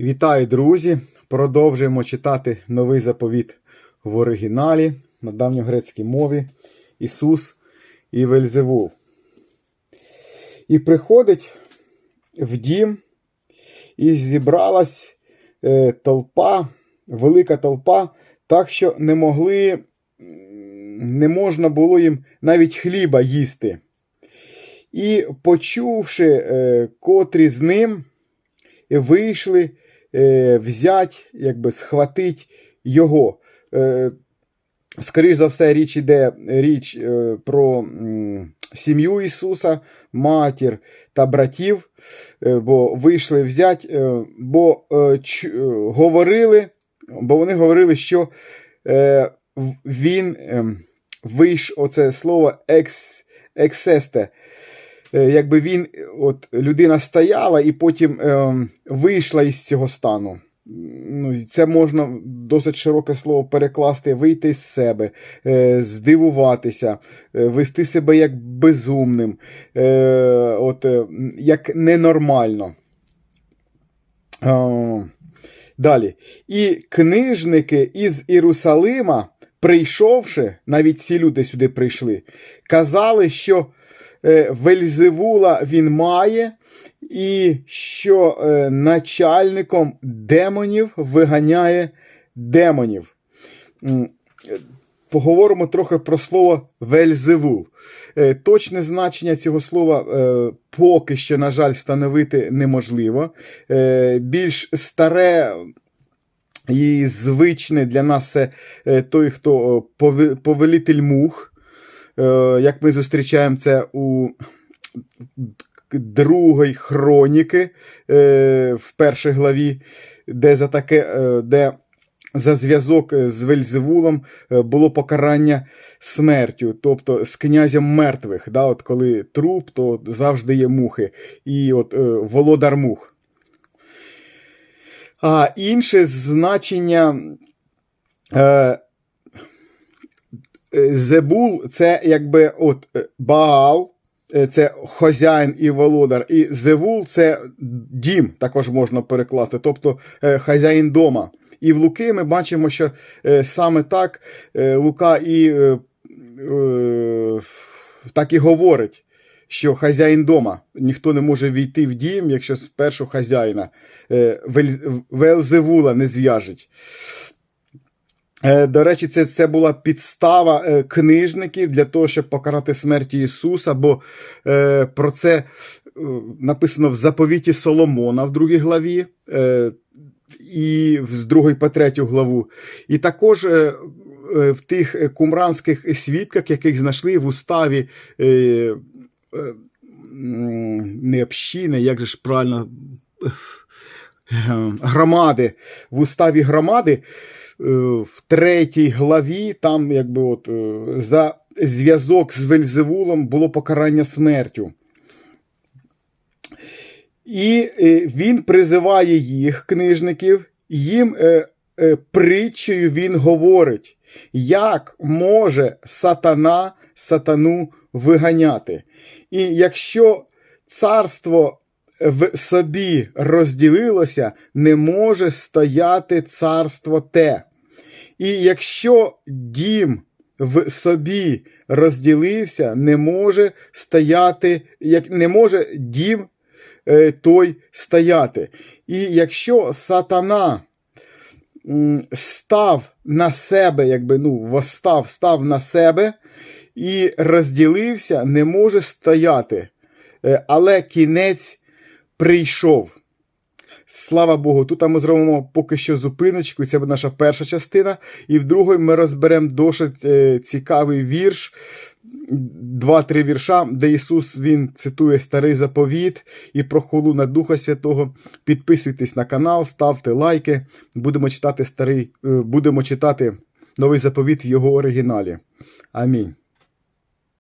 Вітаю, друзі! Продовжуємо читати новий заповіт в оригіналі на давньогрецькій мові Ісус і Вельзевул. І приходить в дім, і зібралась е, толпа, велика толпа, так що не могли, не можна було їм навіть хліба їсти. І почувши, е, котрі з ним вийшли е, взять, якби схватить його. Е, Скоріше за все, річ іде річ е, про м, сім'ю Ісуса, матір та братів, е, бо вийшли взять, е, бо е, ч, е, говорили, бо вони говорили, що е, він е, вийш, оце слово екс, ексесте, якби він, е, от людина стояла і потім е, вийшла із цього стану. Ну, це можна досить широке слово перекласти, вийти з себе, е, здивуватися, е, вести себе як безумним, е, от, е, як ненормально. Е, далі. І книжники із Єрусалима, прийшовши, навіть ці люди сюди прийшли, казали, що е, Вельзевула він має, і що е, начальником демонів виганяє демонів. Е, Поговоримо трохи про слово Вельзевул. Е, Точне значення цього слова е, поки що, на жаль, встановити неможливо. Е, Більш старе і звичне для нас це е, той, хто е, повелитель мух. Е, Як ми зустрічаємо це у другої хроніки е, в першій главі, де за таке, е, де за зв'язок з Вельзевулом було покарання смертю, тобто з князем мертвих. Да, от коли труп, то завжди є мухи. І от володар мух. А інше значення е, Зебул це якби от е, Баал, е, це хазяїн і володар, і Зевул це дім, також можна перекласти, тобто е, хазяїн дома. І в Луки ми бачимо, що е, саме так е, Лука і е, е, так і говорить, що хазяїн дома. Ніхто не може війти в дім, якщо спершу хазяїна е, Велзевула не зв'яжуть. Е, До речі, це, це була підстава е, книжників для того, щоб покарати смерті Ісуса, бо е, про це е, написано в заповіті Соломона в другій главі, е, і з другої по третю главу. І також е, в тих кумранських свідках, яких знайшли в уставі е, е, не общини, як же ж правильно, громади, в уставі громади в третій главі, там якби от е, за зв'язок з Вельзевулом було покарання смертю. І е, він призиває їх, книжників, їм е, е, притчею він говорить, як може сатана сатану виганяти. І якщо царство в собі розділилося, не може стояти царство те. І якщо дім в собі розділився, не може стояти, як не може дім е, той стояти. І якщо сатана став на себе, якби ну, восстав, став на себе і розділився, не може стояти. Е, Але кінець прийшов. Слава Богу, тут ми зробимо поки що зупиночку. Це буде наша перша частина. І в другій ми розберемо досить е, цікавий вірш, два-три вірша, де Ісус Він цитує старий заповіт і про хулу на Духа Святого. Підписуйтесь на канал, ставте лайки. Будемо читати старий, е, будемо читати новий заповіт в його оригіналі. Амінь.